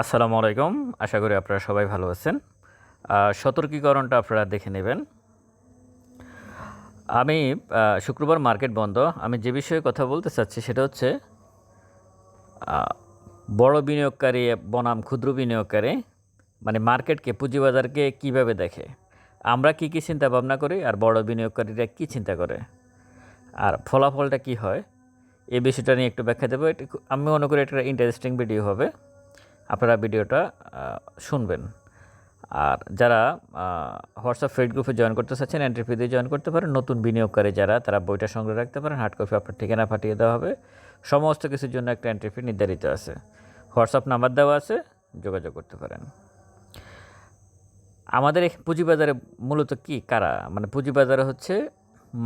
আসসালামু আলাইকুম। আশা করি আপনারা সবাই ভালো আছেন। সতর্কীকরণটা আপনারা দেখে নেবেন। আমি শুক্রবার মার্কেট বন্ধ। আমি যে বিষয়ে কথা বলতে চাচ্ছি সেটা হচ্ছে বড় বিনিয়োগকারী, বনাম ক্ষুদ্র বিনিয়োগকারী মানে মার্কেটকে, পুঁজিবাজারকে কীভাবে দেখে? আমরা কি কি চিন্তা ভাবনা করি আর বড় বিনিয়োগকারীরা কি চিন্তা করে? আর ফলাফলটা কি হয়? এই বিষয়টা নিয়ে একটু ব্যাখ্যা দেবো। আমি মনে করি এটা ইন্টারেস্টিং ভিডিও হবে। আপনারা ভিডিওটা শুনবেন। আর যারা হোয়াটসঅ্যাপ ফেড গ্রুপে জয়েন করতে চাচ্ছেন এন্ট্রি ফি দিয়ে জয়েন করতে পারেন। নতুন বিনিয়োগকারী যারা, তারা বইটা সংগ্রহ রাখতে পারেন। হার্ড কপি আপনার ঠিকানা পাঠিয়ে দেওয়া হবে। সমস্ত কিছুর জন্য একটা এন্ট্রি ফি নির্ধারিত আছে। হোয়াটসঅ্যাপ নাম্বার দেওয়া আছে, যোগাযোগ করতে পারেন। আমাদের পুঁজিবাজারে মূলত কি, কারা? মানে পুঁজিবাজারে হচ্ছে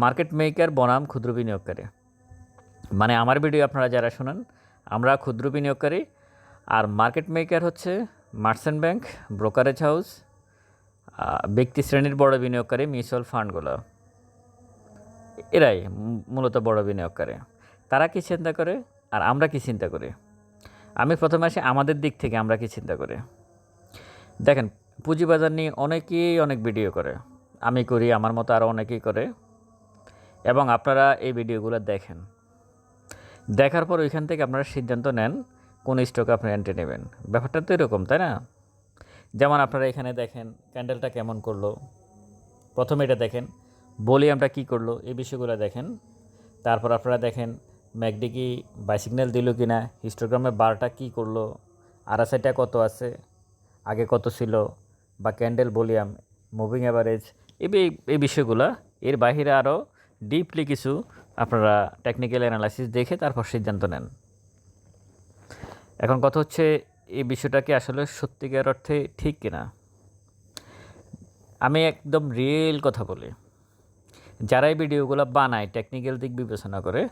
মার্কেট মেকার বনাম, ক্ষুদ্র বিনিয়োগকারী। মানে আমার ভিডিও আপনারা যারা শোনেন, আমরা ক্ষুদ্র বিনিয়োগকারী আর মার্কেট মেকার হচ্ছে মার্চেন্ট ব্যাংক, ব্রোকারেজ হাউস ব্যক্তি শ্রেণির বড় বিনিয়োগকারী, মিউচুয়াল ফান্ডগুলো। এরাই মূলত বড় বিনিয়োগকারী। তারা কি চিন্তা করে আর আমরা কি চিন্তা করি? আমি প্রথমে আসি আমাদের দিক থেকে আমরা কি চিন্তা করি? দেখেন, পুঁজিবাজার নিয়ে অনেকেই অনেক ভিডিও করে। আমি করি, আমার মতো আরও অনেকেই করে। এবং আপনারা এই ভিডিওগুলো দেখেন। দেখার পর ওইখান থেকে আপনারা সিদ্ধান্ত নেন কোন স্টকে আপনি এন্ট্রি নেবেন? ব্যাপারটা তো এরকম, তাই না? যেমন আপনারা এখানে দেখেন ক্যান্ডেলটা কেমন করল? প্রথমে এটা দেখেন ভলিউমটা কী করল? এই বিষয়গুলো দেখেন। তারপর আপনারা দেখেন, ম্যাকডি কি বাই সিগন্যাল দিল কি না হিস্টোগ্রামে বারটা কী করল? আরএসআইটা কত আছে? আগে কত ছিল? বা ক্যান্ডেল ভলিউম মুভিং অ্যাভারেজ এই বিষয়গুলো। এর বাইরে আরও ডিপলি কিছু আপনারা টেকনিক্যাল অ্যানালাইসিস দেখে তারপর সিদ্ধান্ত নেন। এখন কথা হচ্ছে, এই বিষয়টাকে আসলে সত্যিকার অর্থে ঠিক কিনা? আমি একদম রিয়েল কথা বলি। যারা এই ভিডিওগুলো বানায় টেকনিক্যাল দিক বিবেচনা করে,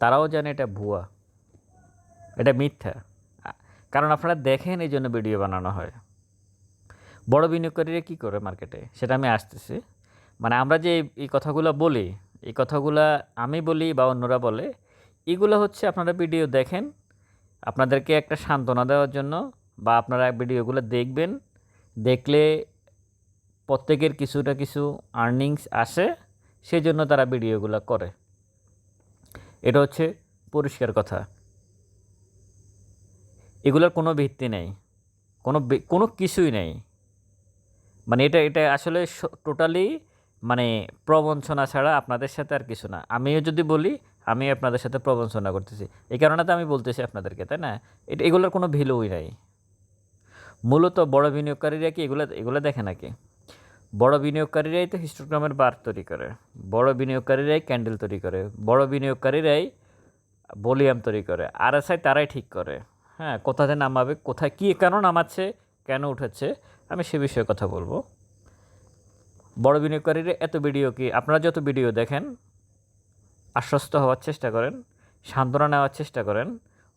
তারাও জানে এটা ভুয়া। এটা মিথ্যা। কারণ আপনারা দেখেন এই জন্য ভিডিও বানানো হয়। বড় বিনিয়োগকারীরা কী করে মার্কেটে সেটা আমি আসতেছি। মানে আমরা যে এই কথাগুলো বলি, এই কথাগুলো আমি বলি বা অন্যরা বলে, এগুলো হচ্ছে আপনারা ভিডিও দেখেন আপনাদেরকে একটা সান্ত্বনা দেওয়ার জন্য বা আপনারা ভিডিওগুলো দেখবেন, দেখলে প্রত্যেকের কিছুটা কিছু আর্নিংস আসে সেই জন্য তারা ভিডিওগুলো করে। এটা হচ্ছে পরিষ্কার কথা। এগুলোর কোনো ভিত্তি নেই। কোনো কোনো কিছুই নেই। মানে এটা এটা আসলে টোটালি মানে প্রবঞ্চনা ছাড়া আপনাদের সাথে আর কিছু না। আমিও যদি বলি আমি আপনাদের সাথে প্রবঞ্চনা করতেছি। এই কারণে তো আমি বলতেছি আপনাদেরকে, তাই না? এটা এগুলোর কোনো ভ্যালুই নাই। মূলত বড় বিনিয়োগকারীরা কি এগুলো এগুলো দেখে নাকি? বড় বিনিয়োগকারীরাই তো হিস্টোগ্রামের বার তৈরি করে। বড় বিনিয়োগকারীরাই ক্যান্ডেল তৈরি করে। বড় বিনিয়োগকারীরাই ভলিউম তৈরি করে। আর এস আই তারাই ঠিক করে। হ্যাঁ কোথাতে নামাবে, কোথায় কী, কেন নামাচ্ছে, কেন উঠেছে, আমি সে বিষয়ে কথা বলব। বড় বিনিয়োগকারীরা এত ভিডিও কি আপনারা যত ভিডিও দেখেন আশ্বস্ত হওয়ার চেষ্টা করেন, সান্ত্বনা নেওয়ার চেষ্টা করেন,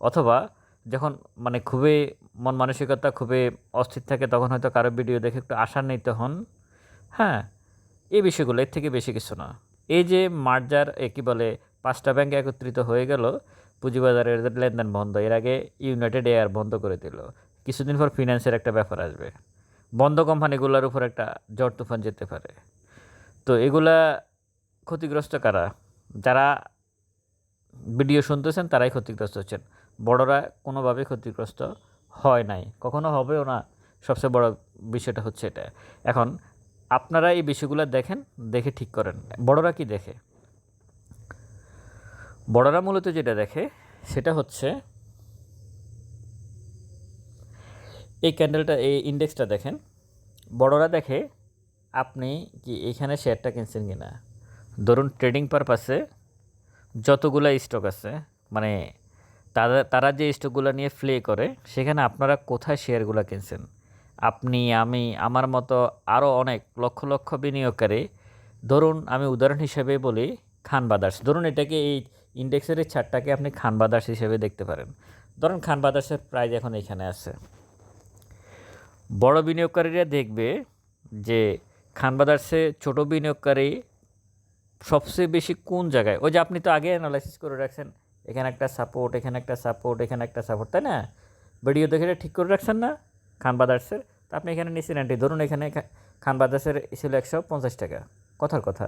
অথবা যখন মানে খুবই মন মানসিকতা খুবই অস্থির থাকে, তখন হয়তো কারও ভিডিও দেখে একটু আশান্বিত হন। হ্যাঁ এই বিষয়গুলো এর থেকে বেশি কিছু না। এই যে মার্জার কী বলে, পাঁচটা ব্যাংক একত্রিত হয়ে গেল, পুঁজিবাজারের লেনদেন বন্ধ, এর আগে ইউনাইটেড এয়ার বন্ধ করে দিল। কিছুদিন পর ফিনান্সের একটা ব্যাপার আসবে। বন্ধ কোম্পানিগুলোর উপর একটা ঝড় তুফান যেতে পারে। তো এগুলা ক্ষতিগ্রস্ত কারা? যারা ভিডিও শুনতেছেন তারাই ক্ষতিগ্রস্ত হচ্ছেন। বড়রা কোনোভাবেই ক্ষতিগ্রস্ত হয় নাই। কখনো হবেও না। সবচেয়ে বড় বিষয়টা হচ্ছে এটা। এখন আপনারা এই বিষয়গুলো দেখেন, দেখে ঠিক করেন। বড়রা কি দেখে? বড়রা মূলত যেটা দেখে, সেটা হচ্ছে এই ক্যান্ডেলটা এই ইন্ডেক্সটা দেখেন। বড়রা দেখে, আপনি কি এখানে শেয়ারটা কিনছেন কি না ধরুন ট্রেডিং পারপাসে যতগুলা স্টক আছে মানে তারা তারা যে স্টকগুলো নিয়ে প্লে করে, সেখানে আপনারা কোথায় শেয়ারগুলো কিনছেন? আপনি, আমি, আমার মতো আরও অনেক লক্ষ লক্ষ বিনিয়োগকারী, ধরুন আমি উদাহরণ হিসেবে বলি খান বাদার্স। ধরুন এটাকে এই ইন্ডেক্সের এই ছাড়টাকে আপনি খান বাদার্স হিসেবে দেখতে পারেন। ধরুন খান বাদার্সের প্রাইস এখন এখানে আছে। বড় বিনিয়োগকারীরা দেখবে যে খান বাদার্সে ছোটো বিনিয়োগকারী সবচেয়ে বেশি কোন জায়গায়? ওই যে আপনি তো আগে অ্যানালাইসিস করে রাখছেন, এখানে একটা সাপোর্ট এখানে একটা সাপোর্ট এখানে একটা সাপোর্ট তাই না? ভিডিও দেখে ঠিক করে রাখছেন না? খান বাদার্সের তা আপনি এখানে নিচ্ছেন অ্যান্টি ধরুন এখানে খান বাদার্সের ছিল একশো পঞ্চাশ টাকা, কথার কথা।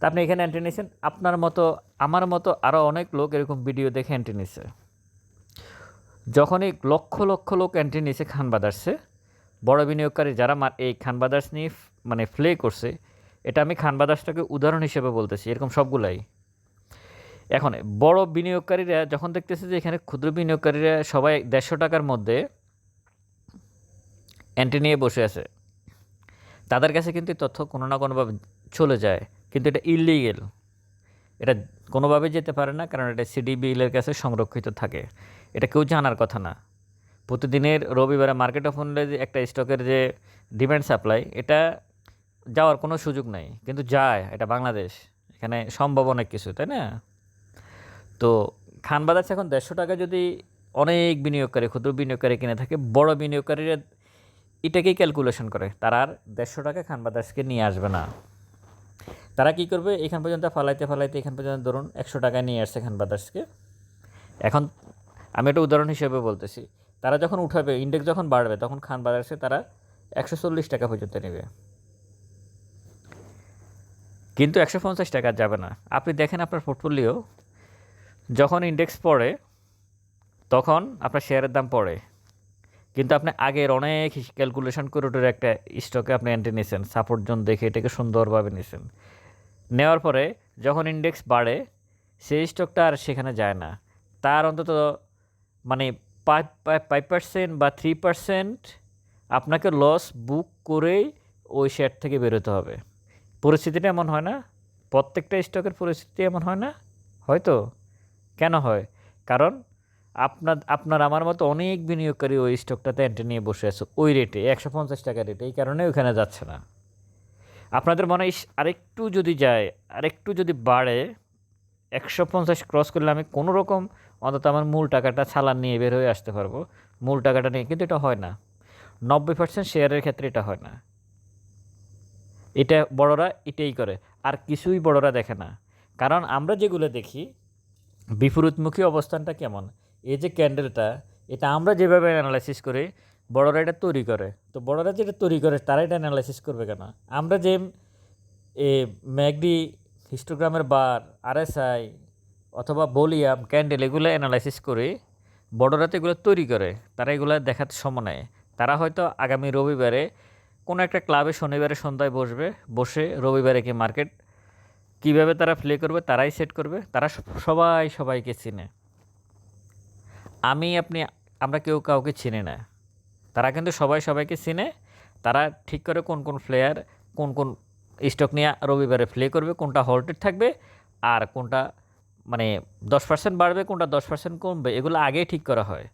তা আপনি এখানে অ্যান্টি নিয়েছেন, আপনার মতো, আমার মতো আরও অনেক লোক এরকম ভিডিও দেখে অ্যান্টি নিচ্ছে যখনই লক্ষ লক্ষ লোক অ্যান্টি নিয়েছে খান বাদার্সে বড় বিনিয়োগকারী যারা এই খান বাদার্স নিয়ে মানে প্লে করছে এটা আমি খান বাদার্সটাকে উদাহরণ হিসেবে বলতেছি, এরকম সবগুলাই। এখন, বড় বিনিয়োগকারীরা যখন দেখতেছে যে এখানে ক্ষুদ্র বিনিয়োগকারীরা সবাই দেড়শো টাকার মধ্যে অ্যান্টি নিয়ে বসে আছে, তাদের কাছে কিন্তু তথ্য কোনো না কোনোভাবে চলে যায়। কিন্তু এটা ইলিগেল এটা কোনোভাবে যেতে পারে না, কারণ এটা সিডি বিলের কাছে সংরক্ষিত থাকে। এটা কেউ জানার কথা না। প্রতিদিনের রবিবারে মার্কেট অফ একটা স্টকের যে ডিমান্ড সাপ্লাই এটা যাওয়ার কোনো সুযোগ নাই। কিন্তু যায়, এটা বাংলাদেশ। এখানে সম্ভব অনেক কিছু, তাই না? তো খান বাজার এখন দেড়শো টাকা যদি অনেক বিনিয়োগকারী, ক্ষুদ্র বিনিয়োগকারী কিনে থাকে, বড় বিনিয়োগকারীরা এটাকেই ক্যালকুলেশন করে। তারা আর দেড়শো টাকা খান বাজারকে নিয়ে আসবে না। তারা কি করবে? এখান পর্যন্ত ফালাইতে ফালাইতে এখান পর্যন্ত ধরুন একশো টাকায় নিয়ে আসছে খান বাজারকে এখন আমি একটা উদাহরণ হিসেবে বলতেছি, তারা যখন উঠাবে ইন্ডেক্স যখন বাড়বে, তখন খান বাজারসে তারা একশো চল্লিশ টাকা পর্যন্ত নেবে। কিন্তু একশো পঞ্চাশ টাকা যাবে না। আপনি দেখেন আপনার পোর্টফোলিও যখন ইন্ডেক্স পড়ে, তখন আপনার শেয়ারের দাম পড়ে। কিন্তু আপনি আগের অনেক ক্যালকুলেশন করে ওটার একটা স্টকে আপনি এন্ট্রি নিয়েছেন সাপোর্ট জোন দেখে এটাকে সুন্দরভাবে নিয়েছেন নেওয়ার পরে যখন ইন্ডেক্স বাড়ে, সেই স্টকটা আর সেখানে যায় না। তার অন্তত মানে ফাইভ ফাইভ পার্সেন্ট বা থ্রি পার্সেন্ট আপনাকে লস বুক করেই ওই শেয়ার থেকে বেরোতে হবে। পরিস্থিতিটা এমন হয় না? প্রত্যেকটা স্টকের পরিস্থিতি এমন হয় না? হয়তো। কেন হয়? কারণ আপনার আপনার আমার মতো অনেক বিনিয়োগকারী ওই স্টকটাতে এন্ট্রি নিয়ে বসে আছে, ওই রেটে একশো পঞ্চাশ টাকা রেটে এই কারণে ওইখানে যাচ্ছে না। আপনাদের মনে হয় আরেকটু যদি যায়, আরেকটু যদি বাড়ে, একশো পঞ্চাশ ক্রস করলে আমি কোনো রকম অন্তত আমার মূল টাকাটা ছালান নিয়ে বের হয়ে আসতে পারব। মূল টাকাটা নিয়ে কিন্তু এটা হয় না। নব্বই পার্সেন্ট শেয়ারের ক্ষেত্রে এটা হয় না। এটা বড়রা এটাই করে, আর কিছুই বড়রা দেখে না। কারণ আমরা যেগুলো দেখি, বিপরীতমুখী অবস্থানটা কেমন? এই যে ক্যান্ডেলটা, এটা আমরা যেভাবে অ্যানালাইসিস করি, বড়রা এটা তৈরি করে। তো বড়রা যেটা তৈরি করে, তারা এটা অ্যানালাইসিস করবে কেন? আমরা যে এ ম্যাগডি হিস্টোগ্রামের বার আরএসআই অথবা বলিয়াম ক্যান্ডেল, এগুলো অ্যানালাইসিস করে, বড়রা তো এগুলো তৈরি করে, তারা এগুলো দেখাতে সময় নেয়। তারা হয়তো আগামী রবিবারে কোনো একটা ক্লাবে শনিবারে সন্ধ্যায় বসবে, বসে রবিবারে কি মার্কেট, কীভাবে তারা প্লে করবে, তারাই সেট করবে, তারা সবাই সবাইকে চিনে। আমি আপনি, আমরা কেউ কাউকে চিনি না। তারা কিন্তু সবাই সবাইকে চিনে, তারা ঠিক করে কোন কোন প্লেয়ার কোন কোন স্টক নিয়ে রবিবারে প্লে করবে, কোনটা হল্টেড থাকবে, আর কোনটা মানে দশ পার্সেন্ট বাড়বে, কোনটা দশ পার্সেন্ট কমবে, এগুলো আগেই ঠিক করা হয়।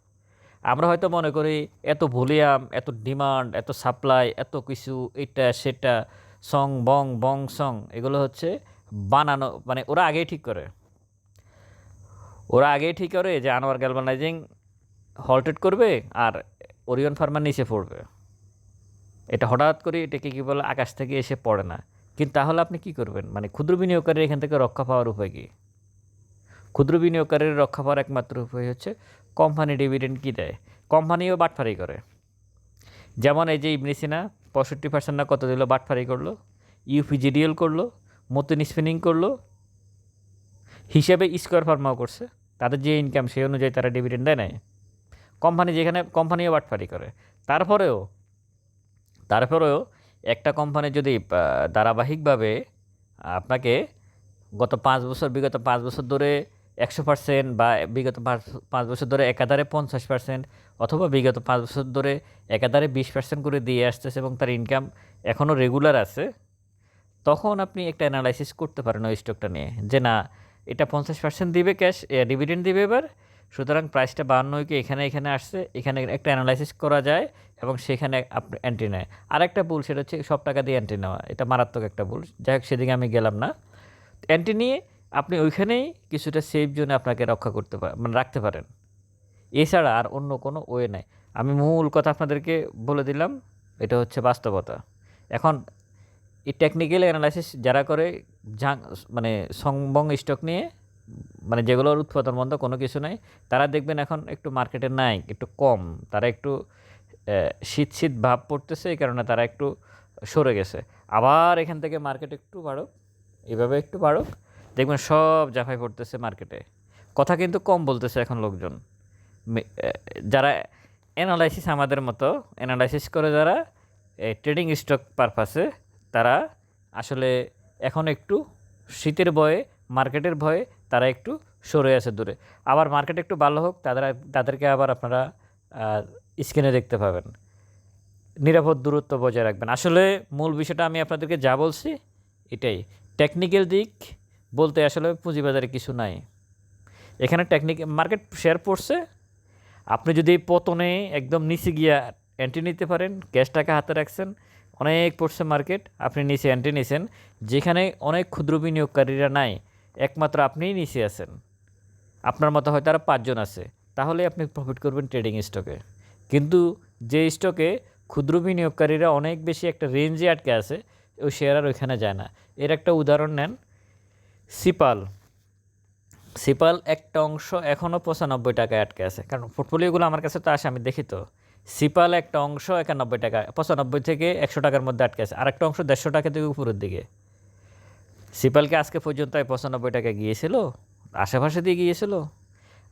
আমরা হয়তো মনে করি এত ভলিউম, এত ডিমান্ড, এত সাপ্লাই, এত কিছু, এটা, সেটা, সং, বং বং, সং, এগুলো হচ্ছে বানানো মানে ওরা আগেই ঠিক করে। ওরা আগেই ঠিক করে যে আনোয়ার গ্যালভানাইজিং হল্টেড করবে আর ওরিয়ন ফার্মার নিচে পড়বে। এটা হঠাৎ করে এটাকে কী বলে, আকাশ থেকে এসে পড়ে না। কিন্তু তাহলে আপনি কি করবেন? মানে ক্ষুদ্র বিনিয়োগকারীর এখান থেকে রক্ষা পাওয়ার উপায় কী? ক্ষুদ্র বিনিয়োগকারীর রক্ষা পাওয়ার একমাত্র উপায় হচ্ছে কোম্পানি ডিভিডেন্ড কী দেয়? কোম্পানিও বাটফারি করে। যেমন এই যে ইবনিসিনা পঁয়ষট্টি পার্সেন্ট না কত দিল, বাটফারি করল ইউপিজিডিএল করল, মতিন স্পিনিং করল, হিসেবে স্কোয়ার ফার্মাও করছে, তাদের যে ইনকাম সেই অনুযায়ী তারা ডিভিডেন্ড দেয় নাই। কোম্পানি যেখানে, কোম্পানিও বাটফারি করে। তারপরেও তারপরেও একটা কোম্পানি যদি ধারাবাহিকভাবে আপনাকে গত পাঁচ বছর, বিগত পাঁচ বছর ধরে একশো পার্সেন্ট বা বিগত পাঁচ বছর ধরে একাধারে পঞ্চাশ পার্সেন্ট অথবা বিগত পাঁচ বছর ধরে একাধারে বিশ পার্সেন্ট করে দিয়ে আসতেছে এবং তার ইনকাম এখনও রেগুলার আছে, তখন আপনি একটা অ্যানালাইসিস করতে পারেন ওই স্টকটা নিয়ে যে না, এটা পঞ্চাশ পার্সেন্ট দিবে ক্যাশ ডিভিডেন্ড দিবে এবার, সুতরাং প্রাইসটা বাহান্ন কি এখানে এখানে আসছে, এখানে একটা অ্যানালাইসিস করা যায় এবং সেখানে আপনি অ্যান্টি নেয়। আরেকটা ভুল সেটা হচ্ছে সব টাকা দিয়ে অ্যান্টি নেওয়া, এটা মারাত্মক একটা ভুল, যাই হোক সেদিকে আমি গেলাম না। অ্যান্টি নিয়ে আপনি ওইখানেই কিছুটা সেফ জোনে আপনাকে রক্ষা করতে পারেন মানে রাখতে পারেন। এছাড়া আর অন্য কোনো ওয়ে নাই। আমি মূল কথা আপনাদেরকে বলে দিলাম, এটা হচ্ছে বাস্তবতা। এখন এই টেকনিক্যাল অ্যানালাইসিস যারা করে, জাং মানে সংবং স্টক নিয়ে মানে যেগুলোর উৎপাদন বন্ধ, কোনো কিছু নাই, তারা দেখবেন এখন একটু মার্কেটে নাই, একটু কম। তারা একটু শীত শীত ভাব পড়তেছে, এই কারণে তারা একটু সরে গেছে। আবার এখান থেকে মার্কেট একটু বাড়ুক, এভাবে একটু বাড়ুক। দেখবেন সব জাফাই পড়তেছে মার্কেটে। কথা কিন্তু কম বলতেছে এখন লোকজন। যারা অ্যানালাইসিস আমাদের মতো অ্যানালাইসিস করে যারা ট্রেডিং স্টক পারপাসে তারা আসলে এখন একটু শীতের ভয়ে, মার্কেটের ভয়ে তারা একটু সরে আছে দূরে। আবার মার্কেট একটু ভালো হোক, তাদের, তাদেরকে আবার আপনারা স্ক্রিনে দেখতে পাবেন। নিরাপদ দূরত্ব বজায় রাখবেন। আসলে মূল বিষয়টা আমি আপনাদেরকে যা বলছি, এটাই। টেকনিক্যাল দিক বলতে আসলে পুঁজিবাজারে কিছু নাই। এখানে টেকনিক মার্কেট শেয়ার পড়ছে। আপনি যদি পতনে একদম নিচে গিয়া এন্ট্রি নিতে পারেন ক্যাশ টাকা হাতে রাখছেন, অনেক পড়ছে মার্কেট আপনি নিচে এন্ট্রি নিছেন, যেখানে অনেক ক্ষুদ্র বিনিয়োগকারীরা নাই, একমাত্র আপনিই নিচে আছেন। আপনার মতো হয়তো আরও পাঁচজন আছে, তাহলে আপনি প্রফিট করবেন ট্রেডিং স্টকে কিন্তু যে স্টকে ক্ষুদ্র বিনিয়োগকারীরা অনেক বেশি একটা রেঞ্জে আটকে আছে, ওই শেয়ার আর ওইখানে যায় না। এর একটা উদাহরণ নেন সিপাল। সিপাল একটা অংশ এখনও পঁচানব্বই টাকায় আটকে আছে। কারণ পোর্টফোলিওগুলো আমার কাছে তো আসে, আমি দেখি তো। সিপাল একটা অংশ একানব্বই টাকা, পঁচানব্বই থেকে একশো টাকার মধ্যে আটকে আছে। আরেকটা অংশ দেড়শো টাকা থেকে উপরের দিকে। সিপালকে আজকে পর্যন্ত পঁচানব্বই টাকা গিয়েছিল, আশেপাশে দিয়ে গিয়েছিল।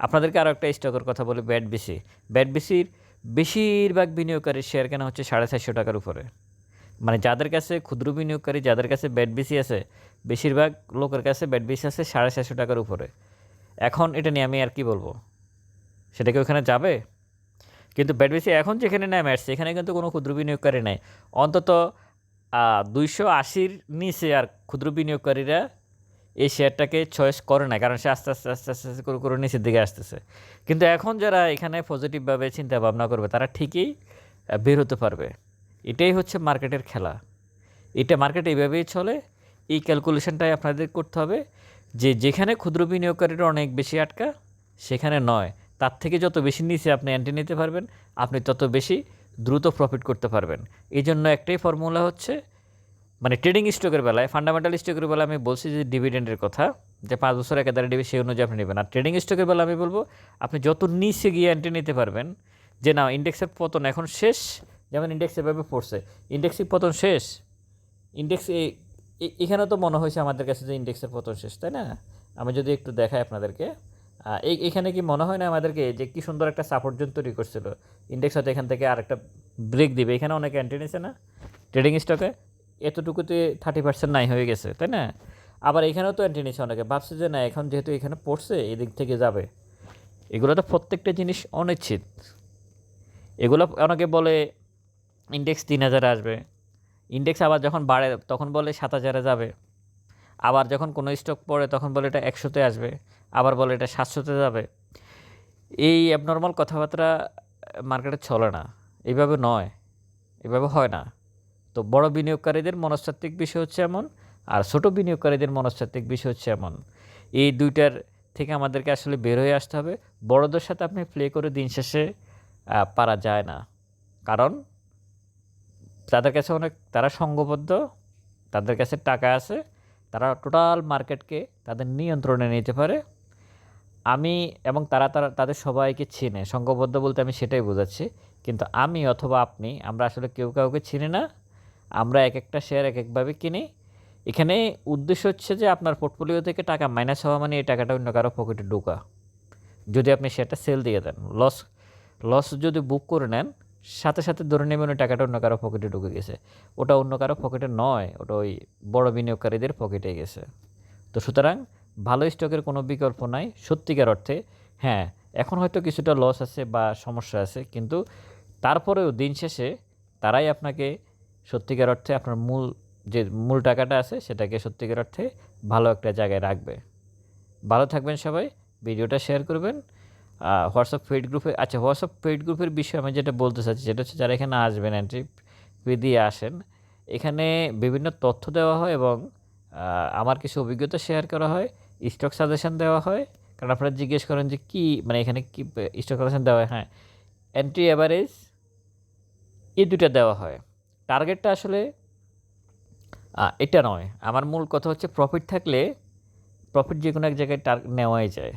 আপনাদেরকে আরও একটা স্টকের কথা বলি ব্যাট বিসি ব্যাট বিসির বেশিরভাগ বিনিয়োগকারীর শেয়ার কেনা হচ্ছে সাড়ে চারশো টাকার উপরে। মানে যাদের কাছে ক্ষুদ্র বিনিয়োগকারী, যাদের কাছে ব্যাট বিসি আছে বেশিরভাগ লোকের কাছে ব্যাট আছে সাড়ে চারশো টাকার উপরে। এখন এটা নিয়ে আমি আর কি বলব? সেটা কি ওখানে যাবে? কিন্তু ব্যাট বিসি এখন যেখানে নেমে আসছে এখানে কিন্তু কোনো ক্ষুদ্র বিনিয়োগকারী নেই। অন্তত দুইশো আশির নিচে আর ক্ষুদ্র বিনিয়োগকারীরা এই শেয়ারটাকে চয়েস করে না, কারণ সে আস্তে আস্তে আস্তে আস্তে আস্তে করে করে নিচের দিকে আসতেছে। কিন্তু এখন যারা এখানে পজিটিভভাবে চিন্তা ভাবনা করবে, তারা ঠিকই বের হতে পারবে। এটাই হচ্ছে মার্কেটের খেলা। এটা মার্কেট এইভাবেই চলে এই ক্যালকুলেশনটাই আপনাদের করতে হবে যে যেখানে ক্ষুদ্র বিনিয়োগকারীরা অনেক বেশি আটকা, সেখানে নয়। তার থেকে যত বেশি নিচে আপনি অ্যান্টি নিতে পারবেন, আপনি তত বেশি দ্রুত প্রফিট করতে পারবেন। এই জন্য একটাই ফর্মুলা হচ্ছে মানে ট্রেডিং স্টকের বেলায় ফান্ডামেন্টাল স্টকের বেলায় আমি বলছি যে ডিভিডেন্ডের কথা, যে পাঁচ বছর একেবারে ডিবি সেই অনুযায়ী আপনি নেবেন। আর ট্রেডিং স্টকের বেলা আমি বলব, আপনি যত নিচে গিয়ে এন্ট্রি নিতে পারবেন, যে না ইন্ডেক্সের পতন এখন শেষ, যেমন ইন্ডেক্স এভাবে পড়ছে ইন্ডেক্সের পতন শেষ ইন্ডেক্স এখানে তো মনে হয়েছে আমাদের কাছে যে ইন্ডেক্সের পতন শেষ, তাই না? আমি যদি একটু দেখাই আপনাদেরকে। এই এখানে কি মনে হয় না আমাদেরকে যে কি সুন্দর একটা সাপোর্ট জোন তৈরি করছিল? ইন্ডেক্স হয়তো এখান থেকে আরেকটা ব্রেক দিবে। এখানে অনেকে এন্ট্রি নিছে না? ট্রেডিং স্টকে এতটুকুতে থার্টি পার্সেন্ট নাই হয়ে গেছে, তাই না? আবার এখানেও তো এন্ট্রি নিচ্ছে অনেকে। ভাবছে যে না, এখন যেহেতু এখানে পড়ছে, এদিক থেকে যাবে। এগুলো তো প্রত্যেকটা জিনিস অনিশ্চিত। এগুলো অনেকে বলে, ইন্ডেক্স তিন হাজারে আসবে। ইন্ডেক্স আবার যখন বাড়ে, তখন বলে সাত হাজারে যাবে। আবার যখন কোনো স্টক পড়ে, তখন বলে এটা একশোতে আসবে। আবার বলে এটা সাতশোতে যাবে। এই অ্যাবনর্মাল কথাবার্তা মার্কেটে চলে না। এইভাবে নয়। এভাবে হয় না। তো বড় বিনিয়োগকারীদের মনস্তাত্ত্বিক বিষয় হচ্ছে এমন, আর ছোট বিনিয়োগকারীদের মনস্তাত্ত্বিক বিষয় হচ্ছে এমন। এই দুইটার থেকে আমাদেরকে আসলে বের হয়ে আসতে হবে। বড়দের সাথে আপনি প্লে করে দিন শেষে পারা যায় না। কারণ তাদের কাছে অনেক, তারা সঙ্গবদ্ধ, তাদের কাছে টাকা আছে, তারা টোটাল মার্কেটকে তাদের নিয়ন্ত্রণে নিতে পারে। আমি এবং তারা তারা, তাদের সবাইকে চিনে। সঙ্গবদ্ধ বলতে আমি সেটাই বোঝাচ্ছি। কিন্তু আমি অথবা আপনি, আমরা আসলে কেউ কাউকে চিনি না। আমরা এক একটা শেয়ার এক একভাবে কিনি। এখানে উদ্দেশ্য হচ্ছে যে আপনার পোর্টফোলিও থেকে টাকা মাইনাস হওয়া মানে এই টাকাটা অন্য কারও পকেটে ঢোকা। যদি আপনি সেটা সেল দিয়ে দেন লস লস যদি বুক করে নেন সাথে সাথে ধরে নেবেন ওই টাকাটা অন্য কারও পকেটে ঢুকে গেছে। ওটা অন্য কারও পকেটে নয়, ওটা ওই বড় বিনিয়োগকারীদের পকেটে গেছে। তো সুতরাং ভালো স্টকের কোনো বিকল্প নাই। সত্যিকার অর্থে হ্যাঁ এখন হয়তো কিছুটা লস আছে বা সমস্যা আছে, কিন্তু তারপরেও দিন শেষে তারাই আপনাকে সত্যিকার অর্থে আপনার মূল যে মূল টাকাটা আছে, সেটাকে সত্যিকার অর্থে ভালো একটা জায়গায় রাখবে। ভালো থাকবেন সবাই, ভিডিওটা শেয়ার করবেন। হোয়াটসঅ্যাপ পেইড গ্রুপে আচ্ছা হোয়াটসঅ্যাপ পেইড গ্রুপের বিষয়ে আমি যেটা বলতে চাচ্ছি, সেটা হচ্ছে যারা এখানে আসবেন এন্ট্রি ফি দিয়ে আসেন, এখানে বিভিন্ন তথ্য দেওয়া হয় এবং আমার কিছু অভিজ্ঞতা শেয়ার করা হয় স্টক সাজেশন দেওয়া হয়, কারণ আপনারা জিজ্ঞেস করেন যে কী মানে এখানে কী স্টক সাজেশন দেওয়া হয় হ্যাঁ। এন্ট্রি অ্যাভারেজ এই দুটা দেওয়া হয়। টার্গেটটা আসলে এটা নয়। আমার মূল কথা হচ্ছে প্রফিট থাকলে প্রফিট যে কোনো এক জায়গায় টার নেওয়াই যায়।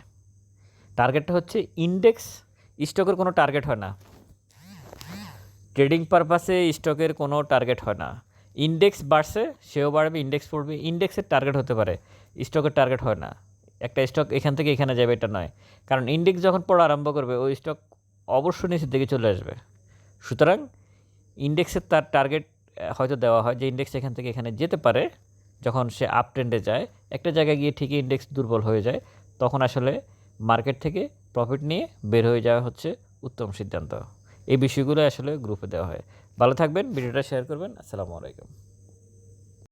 টার্গেটটা হচ্ছে ইন্ডেক্স স্টকের কোনো টার্গেট হয় না। ট্রেডিং পারপাসে স্টকের কোনো টার্গেট হয় না। ইন্ডেক্স বাড়ছে, সেও বাড়বে ইন্ডেক্স পড়বে। ইন্ডেক্সের টার্গেট হতে পারে স্টকের টার্গেট হয় না। একটা স্টক এখান থেকে এখানে যাবে, এটা নয়। কারণ ইন্ডেক্স যখন পড়া আরম্ভ করবে, ওই স্টক অবশ্যই নিচের দিকে চলে আসবে। সুতরাং ইন্ডেক্সের তার টার্গেট হয়তো দেওয়া হয় যে ইন্ডেক্স এখান থেকে এখানে যেতে পারে। যখন সে আপ ট্রেন্ডে যায়, একটা জায়গায় গিয়ে ঠিকই ইন্ডেক্স দুর্বল হয়ে যায়, তখন আসলে মার্কেট থেকে প্রফিট নিয়ে বের হয়ে যাওয়া হচ্ছে উত্তম সিদ্ধান্ত। এই বিষয়গুলো আসলে গ্রুপে দেওয়া হয়। ভালো থাকবেন, ভিডিওটা শেয়ার করবেন। আসসালামু আলাইকুম।